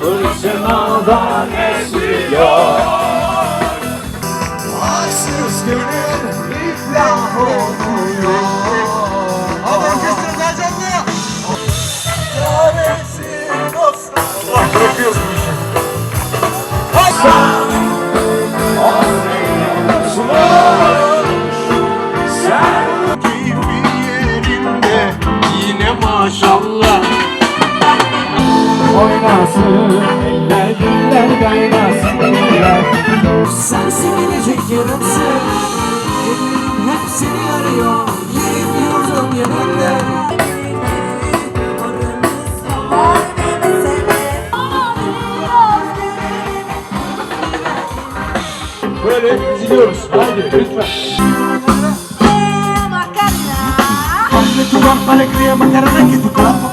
Fırtınadan esiyor Haksız gönül iflah oluyor. Hadi orkestra daha canlı. Çaresiz olsun. Allah bırakıyoruz bu işi. Sen Keyfin yerinde yine maşallah. Oynasın Eller güller kaynasın eller Sensin gelecek yarımsın hep seni arıyor Yerim yurdum yanında Böyle üzülüyoruz. Haydi lütfen. Tu guapa alegría, Macarena, que tu cuerpo